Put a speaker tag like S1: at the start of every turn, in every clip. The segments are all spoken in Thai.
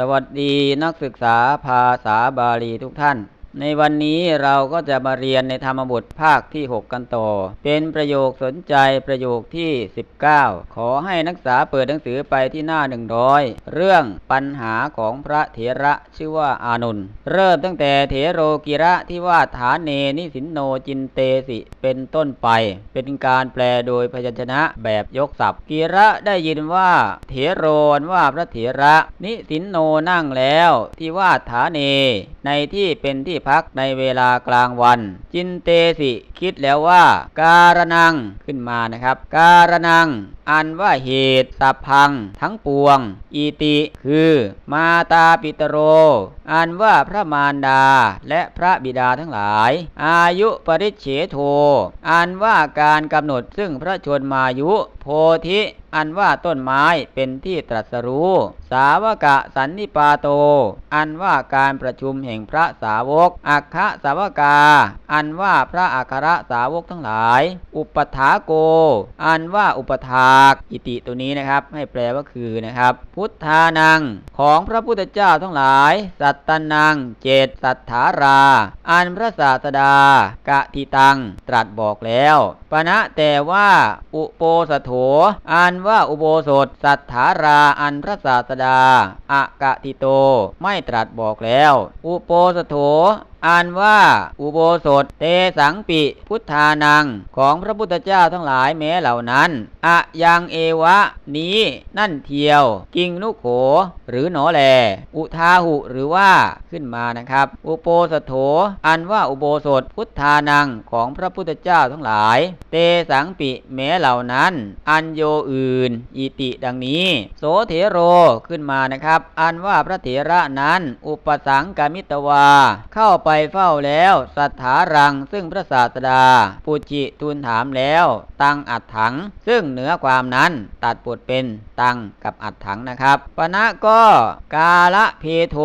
S1: สวัสดีนักศึกษาภาษาบาลีทุกท่าน ในวันนี้เราก็จะมาเรียนในธรรมบทภาคที่ 6 กันต่อ เป็นประโยคสนใจประโยคที่ 19 ขอให้นักศึกษาเปิดหนังสือไปที่หน้า 100 เรื่องปัญหาของพระเถระชื่อว่าอานุนเริ่มตั้งแต่เถโรกิระที่ว่าฐานเนนิสินโนจินเตสิเป็นต้นไป เป็นการแปลโดยพยัญชนะแบบยกศัพท์ กิระได้ยินว่า เถโรนว่าพระเถระ นิสินโนนั่งแล้วที่ว่าฐานเน ในที่เป็นที่พักในเวลากลางวัน จินเตสิ คิดแล้วว่า การนังขึ้นมานะครับ การนัง อันว่าเหตุสัพพัง ทั้งปวงอีติ คือ มาตาปิตโร อันว่าพระมารดาและพระบิดาทั้งหลาย อายุปริเฉโท อันว่าการกำหนดซึ่งพระชนมายุ โพธิอันว่าต้นไม้เป็นที่ตรัสรู้ สาวกะสันนิปาโต อันว่าการประชุมแห่งพระสาวก อัคคะสาวกา อันว่าพระอัครสาวกทั้งหลาย อุปถาโก อันว่าอุปถากอิติตัวนี้นะครับ ให้แปลว่าคือนะครับ พุทธานัง ของพระพุทธเจ้าทั้งหลาย สัตตนัง เจตสัทธาราอันพระศาสดากะทิตัง ตรัสบอกแล้วปณะแต่ว่าอุโปสโถอันว่าอุโบสถ สัทธาราอันพระศาสดาอะกะทิโต ไม่ตรัสบอกแล้ว อุโปสโถอันว่าอุโบสถเตสังปิพุทธานังของพระพุทธเจ้าทั้งหลายแม้เหล่านั้นอะยังเอวะ นี้นั่นเทียว กิงนุโข หรือหนอแล อุทาหุหรือว่าขึ้นมานะครับ อุโปสโถ อันว่าอุโบสถพุทธานังของพระพุทธเจ้าทั้งหลาย เตสังปิแม้เหล่านั้น อันโยอื่น อิติดังนี้ โสเถโรขึ้นมานะครับ อันว่าพระเถระนั้น อุปสังกามิตวาเข้าไปเฝ้าแล้วสัทธารังซึ่งพระศาสดา ปุจิทูลถามแล้ว ตังอัดถัง ซึ่งเหนือความนั้นตัดบทเป็นตังกับอัดถังนะครับปณะก็กาละเพโท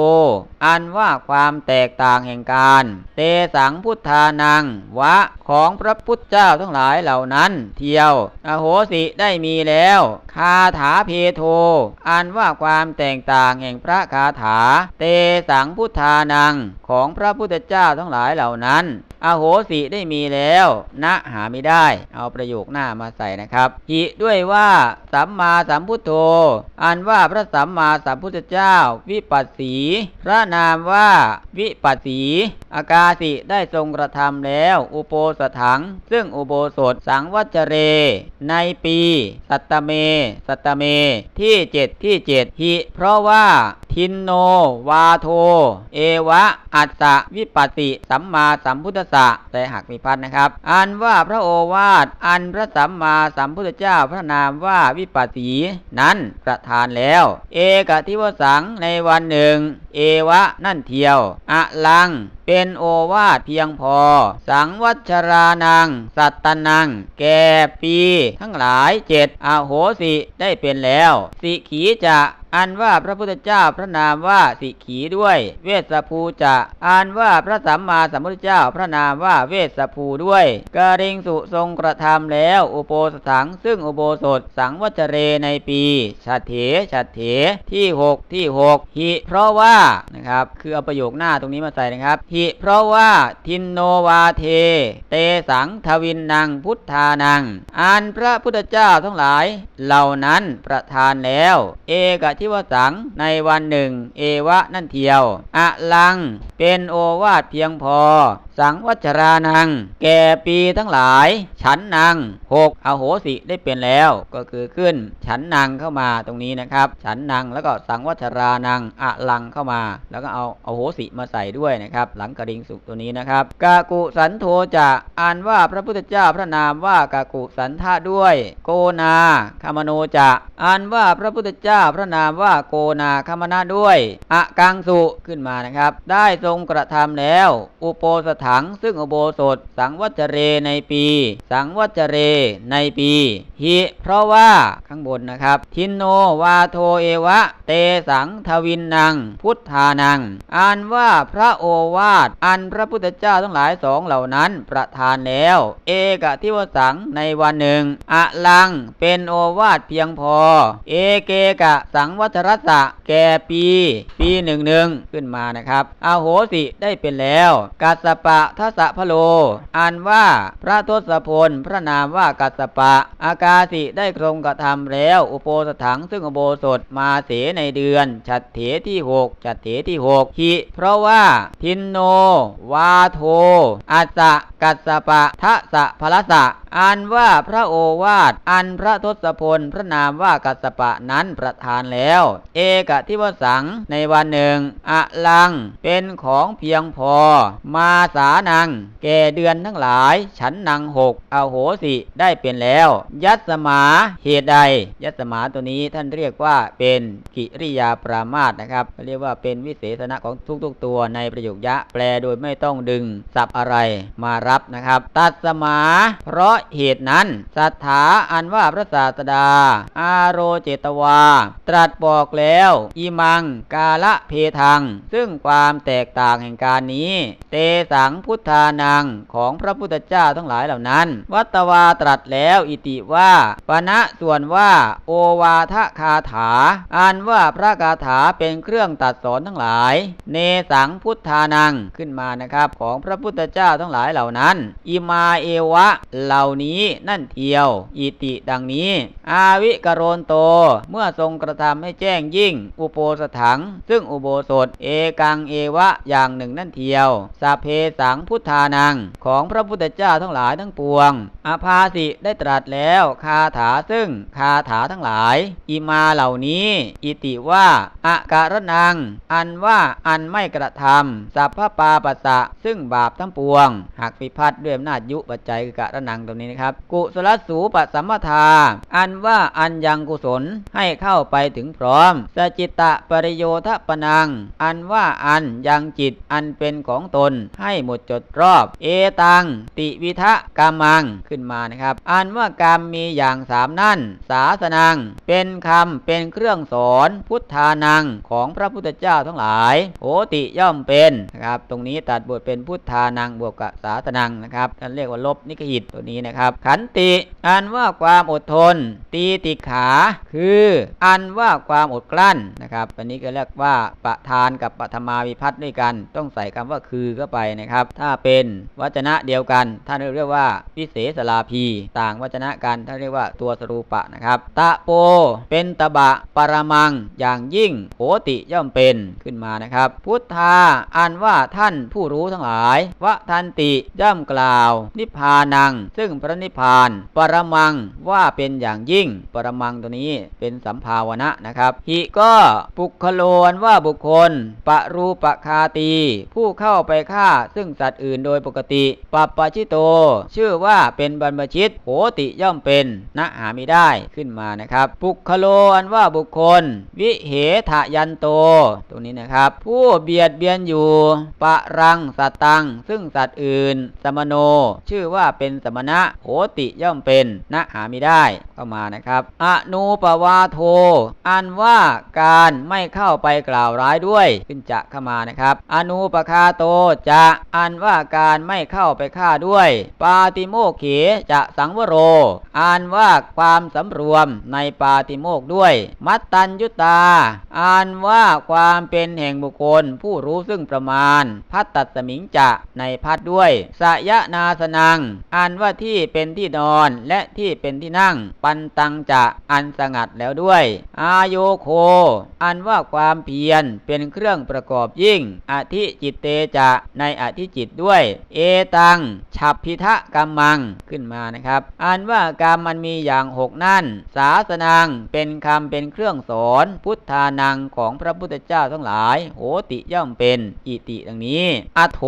S1: อันว่าความแตกต่างแห่งการ เตสังพุทธานัง วะของพระพุทธเจ้าทั้งหลายเหล่านั้น เที่ยว อโหสิได้มีแล้ว คาถาเพโท อันว่าความแตกต่างแห่งพระคาถา เตสังพุทธานังของพระพุทธเจ้าทั้งหลายเหล่านั้น อโหสิได้มีแล้วณหาไม่ได้ เอาประโยคหน้ามาใส่นะครับหิด้วยว่าสัมมาสัมพุทโธ อันว่าพระสัมมาสัมพุทธเจ้า วิปัสสี พระนามว่าวิปัสสี อากาสิได้ทรงกระทำแล้ว อุโปสถัง ซึ่งอุโบสถสังวัจเร ในปี สัตตเม สัตตเม ที่เจ็ดที่เจ็ดหิเพราะว่า ทินโน วาโท เอวะ อัตตะวิปัสสิ สัมมาสัมพุทธสะแต่หักมีพัดนะครับ อันว่าพระโอวาท อันพระสัมมาสัมพุทธเจ้าพระนามว่าวิปัสสี นั้นประทานแล้ว เอกทิวสังในวันหนึ่ง เอวะนั่นเทียว อะลัง เป็นโอวาทเพียงพอ สังวัชรานัง สัตตนัง แก่ปี ทั้งหลายเจ็ดอโหสิได้เป็นแล้ว สิขีจะอันว่าพระพุทธเจ้าพระนามว่าสิขีด้วย เวสภูจะอันว่าพระสัมมาสัมพุทธเจ้าพระนามว่าเวสภูด้วยการิงสุทรงกระทำแล้วอุโปสถัง ซึ่งอุโบสถสังวัจเรในปีชัดเถชัดเถที่หกที่หกหิเพราะว่านะครับคือเอาประโยคหน้าตรงนี้มาใส่นะครับหิเพราะว่าทินโนวาเท เตสังทวินนางพุทธานังอันพระพุทธเจ้าทั้งหลาย เหล่านั้นประทานแล้ว เอกทิวสังในวันหนึ่ง เอวะนั่นเทียวอะลังเป็นโอวาทเพียงพอสังวัชรานัง แก่ปีทั้งหลาย ฉันนางหกอโหสิได้เป็นแล้วก็คือขึ้น ฉันนางเข้ามาตรงนี้นะครับ ฉันนางแล้วก็สังวัชรานังอะลังเข้ามา แล้วก็เอาอโหสิมาใส่ด้วยนะครับ หลังกระดิ่งสุกตัวนี้นะครับกากุสันโธจะอ่านว่าพระพุทธเจ้าพระนามว่ากากุสันทะด้วย โกนาคามโนจะอ่านว่าพระพุทธเจ้าพระนามว่าโกนาคามนาด้วยอะกังสุขึ้นมานะครับ ได้ทรงกระทำแล้ว อุโปสถงซึ่งอุโบสถ สังวัจเรในปี สังวัจเรในปีหิเพราะว่าข้างบนนะครับ ทินโนวาโทเอวะ เตสังทวินนางพุทธานังอ่านว่าพระโอวาทอันพระพุทธเจ้าทั้งหลายสองเหล่านั้นประทานแล้ว เอกทิวสังในวันหนึ่งอลังเป็นโอวาทเพียงพอ เอเกกะสังวัชรัสะแก่ปี ปีหนึ่งหนึ่งขึ้นมานะครับอาโหสิได้เป็นแล้วกัสปะทัสสะพโล อันว่าพระทศพล พระนามว่ากัสปะ อากาสิได้ทรงกระทำแล้ว อุโปสถังซึ่งอุโบสถมาเสในเดือน ฉัตเถที่หกฉัตเถที่หกหิเพราะว่าทินโน วาโทอัสะ กัสสปะทะสะพลสะอันว่าพระโอวาท อันพระทศพล พระนามว่ากัสปะนั้นประทานแล้ว เอกทิวสังในวันหนึ่งอะลังเป็นของเพียงพอ มาสานัง แก่เดือนทั้งหลาย ฉันนังหกอโหสิได้เป็นแล้ว ยัตสมาเหตุใด ยัตสมาตัวนี้ท่านเรียกว่าเป็นกิริยาปรามาสนะครับเรียกว่าเป็นวิเศษณะของทุกๆตัวในประโยคยะ แปลโดยไม่ต้องดึงศัพท์อะไรมารับนะครับ ตัดสมา เพราะเหตุนั้นสัทธาอันว่าพระศาสดา อาโรเจตวา ตรัสบอกแล้วอีมังกาละเพทัง ซึ่งความแตกต่างแห่งการนี้ เตสังพุทธานังของพระพุทธเจ้าทั้งหลายเหล่านั้น วัตวาตรัสแล้วอิติว่าปณะส่วนว่า โอวาทคาถาอันว่าพระคาถาเป็นเครื่องตัดสอนทั้งหลาย เนสังพุทธานังขึ้นมานะครับ ของพระพุทธเจ้าทั้งหลายเหล่านั้นอิมาเอวะ เหล่านี้นั่นเทียว อิติดังนี้ อาวิกโรนโต เมื่อทรงกระทำให้แจ้งยิ่ง อุโปสถัง ซึ่งอุโบสถ เอกังเอวะอย่างหนึ่งนั่นเทียว สาเพสังพุทธานัง ของพระพุทธเจ้าทั้งหลายทั้งปวง อาภาสิได้ตรัสแล้วคาถาซึ่งคาถาทั้งหลาย อิมาเหล่านี้ อิติว่าอาการนัง อันว่าอันไม่กระทำสัพพปาปัสสะซึ่งบาปทั้งปวง หากพิพัฒน์ด้วยอำนาจยุปัจจัยคือกะระนังตรงนี้นะครับ กุศลสูปสัมมทา อันว่าอันยังกุศลให้เข้าไปถึงพร้อม สจิตตะปริโยทปนัง อันว่าอันยังจิตอันเป็นของตนให้หมดจดรอบ เอตัง ติวิทะกามังขึ้นมานะครับ อันว่ากรรมมีอย่างสามนั่น สาสนัง เป็นคำเป็นเครื่องสอนพุทธานังของพระพุทธเจ้าทั้งหลายโหติย่อมเป็นนะครับ ตรงนี้ตัดบทเป็นพุทธานังบวกกับสาสนังนะครับท่านเรียกว่าลบนิกหิตตัวนี้นะครับ ขันติอันว่าความอดทน ตีติขา คืออันว่าความอดกลั้นนะครับอันนี้ก็เรียกว่าประธานกับปัทมาวิพัฒน์ด้วยกัน ต้องใส่คำว่าคือเข้าไปนะครับ ถ้าเป็นวจนะเดียวกันท่านเรียกว่าวิเศษลาภีต่างวจนะกันท่านเรียกว่าตัวสรูปะนะครับ ตะโปเป็นตบะปรมังอย่างยิ่งโหติย่อมเป็นขึ้นมานะครับ พุทธาอันว่าท่านผู้รู้ทั้งหลายวะทันติย่อมกล่าว นิพพานัง ซึ่งพระนิพพาน ปรมังว่าเป็นอย่างยิ่ง ปรมังตัวนี้เป็นสัมภาวนะนะครับหิก็ปุคโลนว่าบุคคล ปะรูปคาตี ผู้เข้าไปฆ่าซึ่งสัตว์อื่นโดยปกติปปปชิโต ชื่อว่าเป็นบรรพชิตโหติย่อมเป็นนะหาไม่ได้ขึ้นมานะครับ ปุคโลอันว่าบุคคล วิเหทะยันโต ตรงนี้นะครับ ผู้เบียดเบียนอยู่ปะรังสัตตัง ซึ่งสัตว์อื่นสมโน ชื่อว่าเป็นสมณะโหติย่อมเป็นนะหาไม่ได้เข้ามานะครับอนูปวาโท อันว่าการไม่เข้าไปกล่าวร้ายด้วยขึ้นจะเข้ามานะครับ อนูปคาโตจะอันว่าการไม่เข้าไปฆ่าด้วย ปาติโมกเขจะสังวโร อันว่าความสำรวมในปาติโมกด้วย มัตตัญยุตาอันว่าความเป็นแห่งบุคคลผู้รู้ซึ่งประมาณ พัตตัสมิงจะในพัดด้วยสยนาสนัง อันว่าที่เป็นที่นอนและที่เป็นที่นั่ง ปันตังจะอันสงัดแล้วด้วย อาโยโค อันว่าความเพียรเป็นเครื่องประกอบยิ่ง อธิจิตเตจะในอธิจิตด้วย เอตังฉับพิทะกรรมังขึ้นมานะครับ อันว่ากรรมมันมีอย่างหกนั่น ศาสนังเป็นคำเป็นเครื่องสอน พุทธานังของพระพุทธเจ้าทั้งหลายโหติย่อมเป็นอิติดังนี้ อโถ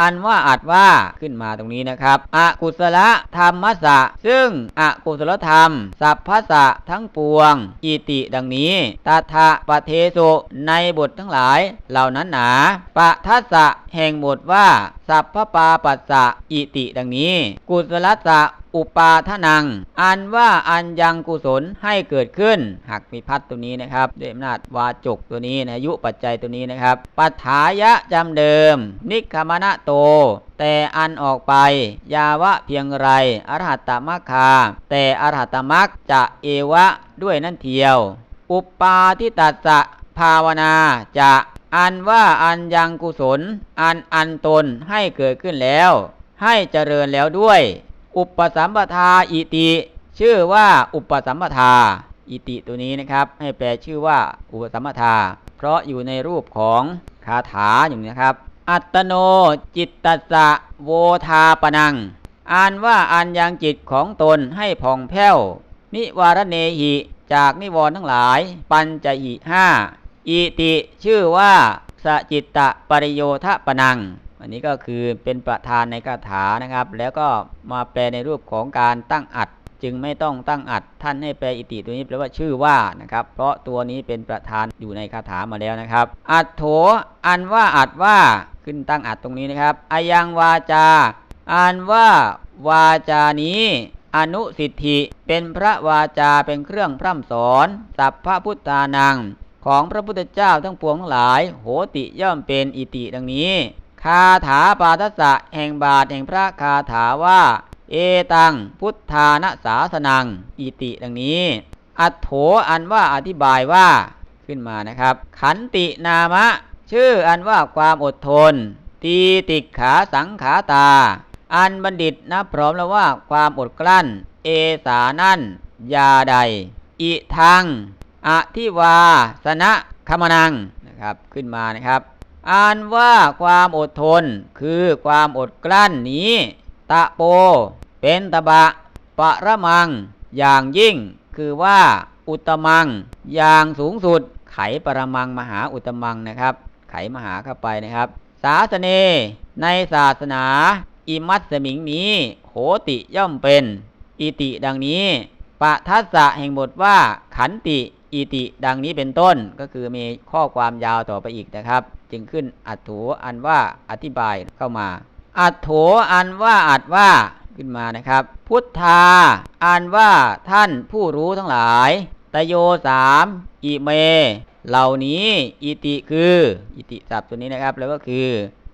S1: อันว่าอัดว่าขึ้นมาตรงนี้นะครับอกุศลธรรมสะ ซึ่งอกุศลธรรม สัพพสะทั้งปวง อิติดังนี้ตถะปะเทสุในบททั้งหลายเหล่านั้นหนาปะทัสสะแห่งบทว่าสัพพปาปัสสะอิติดังนี้ กุศลสะอุปาทนัง อันว่าอันยังกุศลให้เกิดขึ้น หากมีพัดตัวนี้นะครับด้วยอำนาจวาจกตัวนี้นะยุปัจจัยตัวนี้นะครับปัฏฐายะจำเดิม นิคมณะโต แต่อันออกไป ยาวะเพียงไรอรหัตตมัคคา แต่อรหัตตมัคจะเอวะด้วยนั่นเทียว อุปาทิตัสสะภาวนาจะ อันว่าอันยังกุศล อันอันตนให้เกิดขึ้นแล้ว ให้เจริญแล้วด้วย อุปสัมปทาอิติ ชื่อว่าอุปสัมปทา อิติตัวนี้นะครับ ให้แปลชื่อว่าอุปสัมปทา เพราะอยู่ในรูปของคาถาอยู่นะครับ อัตโนจิตตสะโวทาปนังอ่านว่าอันยังจิตของตนให้ผ่องแผ้ว นิวารเนหิ จากนิวรณ์ทั้งหลาย ปัญจหิห้า อิติชื่อว่าสจิตตะปริโยทปนัง อันนี้ก็คือเป็นประธานในคาถานะครับ แล้วก็มาแปลในรูปของการตั้งอัด จึงไม่ต้องตั้งอัด ท่านให้แปลอิติตัวนี้แปลว่าชื่อว่านะครับ เพราะตัวนี้เป็นประธานอยู่ในคาถามาแล้วนะครับ อัดโถอันว่าอัดว่าขึ้นตั้งอัดตรงนี้นะครับอายังวาจาอันว่าวาจานี้อนุสิทธิเป็นพระวาจาเป็นเครื่องพร่ำสอนสัพพพุทธานัง ของพระพุทธเจ้าทั้งปวงทั้งหลาย โหติย่อมเป็นอิติดังนี้ คาถาปาทัสสะแห่งบาทแห่งพระคาถาว่า เอตังพุทธานะสาสนัง อิติดังนี้ อัตโถอันว่าอธิบายว่าขึ้นมานะครับ ขันตินามะ ชื่ออันว่าความอดทน ตีติขาสังขาตา อันบัณฑิตนับพร้อมแล้วว่าความอดกลั้น เอสานั่นยาใด อิทัง อธิวาสนะคมนังนะครับขึ้นมานะครับ อ่านว่าความอดทนคือความอดกลั้นนี้ ตะโป เป็นตะบะปะระมัง อย่างยิ่ง คือว่าอุตมัง อย่างสูงสุด ไขปรมังมหาอุตมังนะครับ ไขมหาเข้าไปนะครับ ศาสเน ในศาสนา อิมัตสมิงนี้โหติย่อมเป็น อิติดังนี้ปะทัสสะแห่งบทว่าขันติ อิติ ดังนี้เป็นต้นก็คือมีข้อความยาวต่อไปอีกนะครับ จึงขึ้นอัตโถอันว่าอธิบายเข้ามา อัตโถอันว่าอัดว่าขึ้นมานะครับ พุทธาอันว่าท่านผู้รู้ทั้งหลาย ตโยสามอิเม เหล่านี้อิติคืออิติศัพท์ตัวนี้นะครับ แล้วก็คือ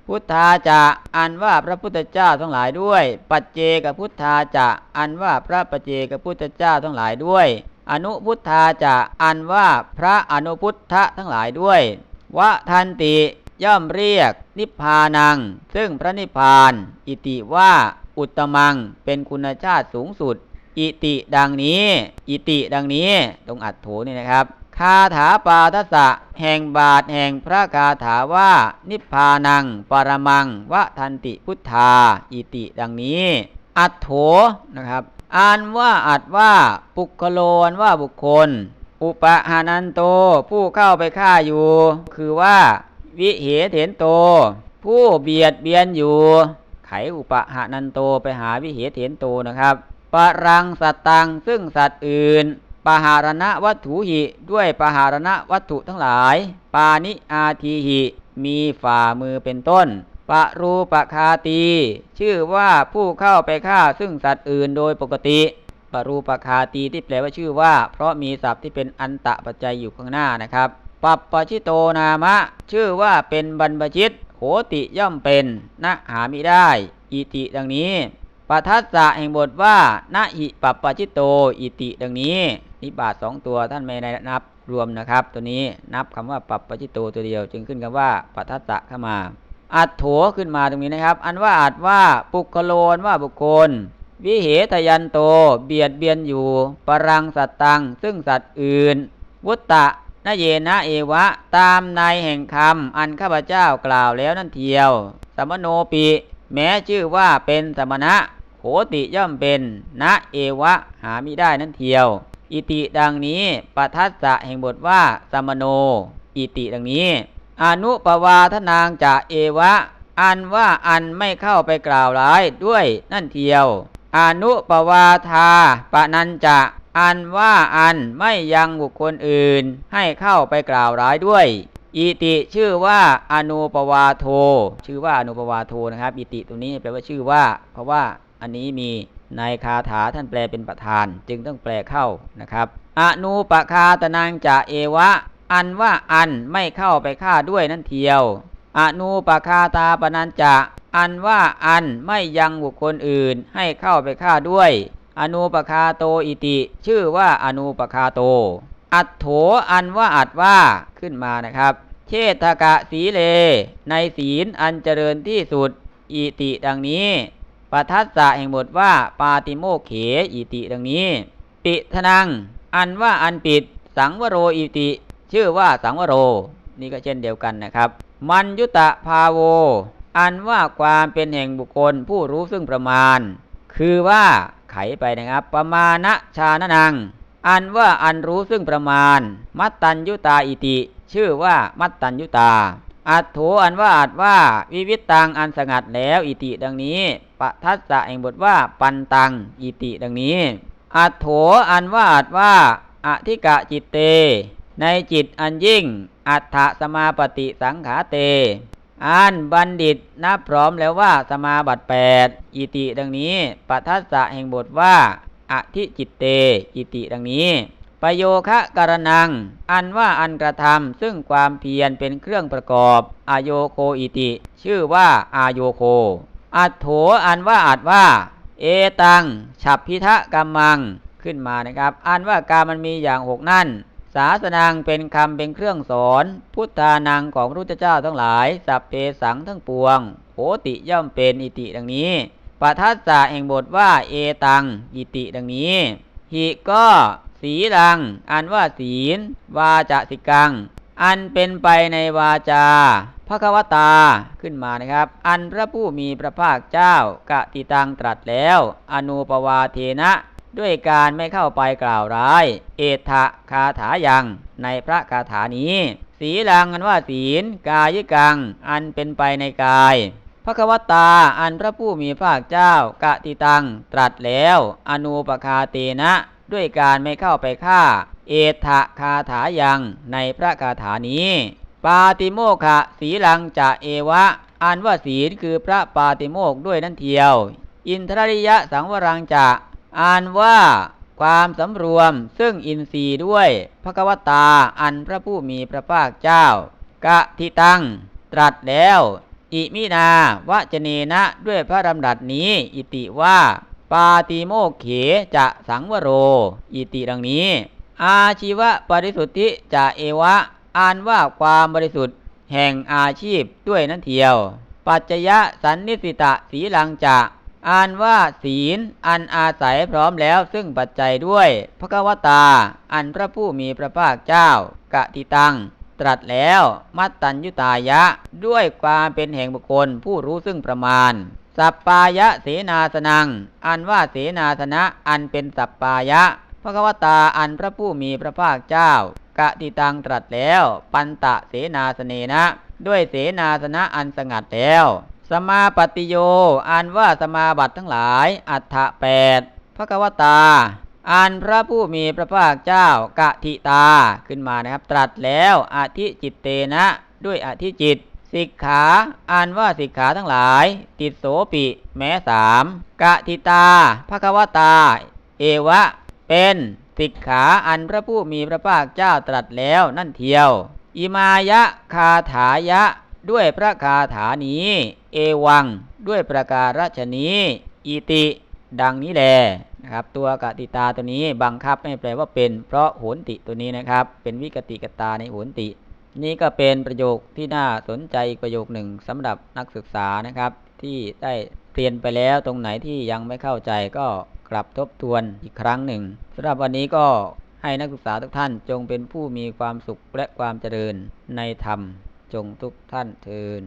S1: พุทธาจะอันว่าพระพุทธเจ้าทั้งหลายด้วย ปัจเจกพุทธาจะอันว่าพระปัจเจกพุทธเจ้าทั้งหลายด้วย อนุพุทธาจะอันว่าพระอนุพุทธะทั้งหลายด้วยวะทันติย่อมเรียกนิพพานัง ซึ่งพระนิพพาน อิติว่าอุตมังเป็นคุณชาติสูงสุด อิติดังนี้ อิติดังนี้ ตรงอัดโถนี่นะครับ คาถาปาทสะแห่งบาทแห่งพระคาถาว่า นิพพานัง ปรมังวะทันติพุทธา อิติดังนี้ อัดโถนะครับ อ่านว่าอัดว่าปุคโลนว่าบุคคล อุปหานันโต ผู้เข้าไปฆ่าอยู่ คือว่า วิเหเถนโต ผู้เบียดเบียนอยู่ ไขอุปหานันโตไปหาวิเหเถนโตนะครับปรังสัตตังซึ่งสัตว์อื่นปหารณะวัตถุหิ ด้วยปหารณะวัตถุทั้งหลาย ปานิอาทีหิ มีฝ่ามือเป็นต้น ปะรูปคาตี ชื่อว่าผู้เข้าไปฆ่าซึ่งสัตว์อื่นโดยปกติปรูปคาตีที่แปลว่าชื่อว่า เพราะมีศัพท์ที่เป็นอันตะปัจจัยอยู่ข้างหน้านะครับปัปปชิโตนามะ ชื่อว่าเป็นบรรพชิตโหติย่อมเป็นนะหามิได้ อิติดังนี้ปัทัสสะแห่งบทว่านะหิปัปปชิโต อิติดังนี้ นิบาตสองตัวท่านไม่ได้นับรวมนะครับ ตัวนี้นับคำว่าปัปปชิโตตัวเดียว จึงขึ้นคำว่าปัทัสสะเข้ามา อัดโถขึ้นมาตรงนี้นะครับ อันว่าอัดว่าปุคโลนว่าบุคคล วิเหทยันโต เบียดเบียนอยู่ ปรังสัตตัง ซึ่งสัตว์อื่น วุตตะนเยนะเอวะ ตามในแห่งคำอันข้าพเจ้ากล่าวแล้วนั่นเทียว สมโนปิ แม้ชื่อว่าเป็นสมณะโหติย่อมเป็นนะเอวะ หามิได้นั่นเทียว อิติดังนี้ปทัสสะแห่งบทว่าสมโน อิติดังนี้ อนุปวาทนางจะเอวะ อันว่าอันไม่เข้าไปกล่าวร้ายด้วยนั่นเทียว อนุปวาทาปะนันจะอันว่าอันไม่ยังบุคคลอื่นให้เข้าไปกล่าวร้ายด้วย อิติชื่อว่าอนุปวาโท ชื่อว่าอนุปวาโทนะครับ อิติตรงนี้แปลว่าชื่อว่า เพราะว่าอันนี้มีในคาถาท่านแปลเป็นประธาน จึงต้องแปลเข้านะครับ อนุปคาตนังจะเอวะ อันว่าอันไม่เข้าไปฆ่าด้วยนั่นเทียว อนุปคาตาปนันจะ อันว่าอันไม่ยังบุคคลอื่นให้เข้าไปฆ่าด้วย อนุปคาโตอิติ ชื่อว่าอนุปคาโต อัตโถอันว่าอัดว่าขึ้นมานะครับ เชตกะสีเล ในศีลอันเจริญที่สุดอิติดังนี้ปทัสสะแห่งบทว่าปาติโมเขอิติดังนี้ ปิทนัง อันว่าอันปิด สังวโรอิติ ชื่อว่าสังวโร นี่ก็เช่นเดียวกันนะครับ มันยุตะภาโว อันว่าความเป็นแห่งบุคคลผู้รู้ซึ่งประมาณ คือว่าไขไปนะครับ ประมาณชานนัง อันว่าอันรู้ซึ่งประมาณ มัตตัญยุตาอิติ ชื่อว่ามัตตัญยุตา อัตโถอันว่าอัดว่าวิวิตตังอันสงัดแล้วอิติดังนี้ปทัสสะแห่งบทว่าปันตังอิติดังนี้ อัตโถอันว่าอัดว่าอธิกะจิตเต ในจิตอันยิ่ง อัฏฐสมาปฏิสังขาเต อันบัณฑิตนับพร้อมแล้วว่าสมาบัติแปดอิติดังนี้ปทัสสะแห่งบทว่าอธิจิตเต อิติดังนี้ ประโยคะการนัง อันว่าอันกระทำซึ่งความเพียรเป็นเครื่องประกอบอโยโคอิติ ชื่อว่าอาโยโค อัตโถอันว่าอัดว่า เอตัง ฉับพิทะกัมมังขึ้นมานะครับ อันว่าการมันมีอย่างหกนั่น ศาสนังเป็นคำเป็นเครื่องสอน พุทธานังของพระพุทธเจ้าทั้งหลาย สัพเพสังทั้งปวงโหติย่อมเป็นอิติดังนี้ปทัสสะแห่งบทว่าเอตังอิติดังนี้หิก็สีลัง อันว่าศีล วาจสิกัง อันเป็นไปในวาจาพระควตาขึ้นมานะครับ อันพระผู้มีพระภาคเจ้า กะติตังตรัสแล้ว อนุปวาเทนะ ด้วยการไม่เข้าไปกล่าวร้าย เอทะคาถายังในพระคาถานี้ สีลังอันว่าศีล กายิกัง อันเป็นไปในกายพระควตาอันพระผู้มีพระภาคเจ้ากะติตัง ตรัสแล้ว อนุปคาเตนะ ด้วยการไม่เข้าไปฆ่า เอทะคาถายังในพระคาถานี้ ปาติโมขะสีลังจะเอวะ อันว่าศีลคือพระปาติโมกด้วยนั่นเทียว อินทริยะสังวรังจะ อ่านว่าความสำรวมซึ่งอินทรีย์ด้วยพระกวตาอันพระผู้มีพระภาคเจ้ากะทิตัง ตรัสแล้ว อิมินาวจเนนะด้วยพระดำรัสนี้ อิติว่า ปาติโมกเขจะสังวโร อิติดังนี้ อาชีวะปริสุทธิจะเอวะอ่านว่าความบริสุทธิ์แห่งอาชีพด้วยนั่นเทียว ปัจจยะสันนิสิตะสีลังจะ อ่านว่าศีล อันอาศัยพร้อมแล้วซึ่งปัจจัยด้วย พระกวตา อันพระผู้มีพระภาคเจ้ากะติตัง ตรัสแล้ว มัตตัญยุตายะ ด้วยความเป็นแห่งบุคคลผู้รู้ซึ่งประมาณ สัปปายะเสนาสนัง อันว่าเสนาสนะอันเป็นสัปปายะ พระกวตาอันพระผู้มีพระภาคเจ้ากะติตังตรัสแล้ว ปันตะเสนาสเนนะ ด้วยเสนาสนะอันสงัดแล้ว สมาปฏิโยอันว่าสมาบัติทั้งหลาย อัฏฐะแปดพระกวตาอันพระผู้มีพระภาคเจ้ากะทิตาขึ้นมานะครับ ตรัสแล้วอธิจิตเตนะ ด้วยอธิจิตสิกขาอันว่าสิกขาทั้งหลาย ติดโสปิ แม้สามกะทิตาพระกวตา เอวะ เป็นสิกขาอันพระผู้มีพระภาคเจ้าตรัสแล้วนั่นเทียว อิมายะคาถายะ ด้วยพระคาถานี้ เอวัง ด้วยประการฉนี้อิติดังนี้แลนะครับตัวกติตาตัวนี้บังคับไม่แปลว่าเป็น เพราะโหนติตัวนี้นะครับ เป็นวิกติกตาในโหนติ นี่ก็เป็นประโยคที่น่าสนใจอีกประโยคหนึ่งสำหรับนักศึกษานะครับ ที่ได้เรียนไปแล้วตรงไหนที่ยังไม่เข้าใจก็กลับทบทวนอีกครั้งหนึ่งสำหรับวันนี้ก็ให้นักศึกษาทุกท่านจงเป็นผู้มีความสุขและความเจริญในธรรม จงทุกท่านเทิน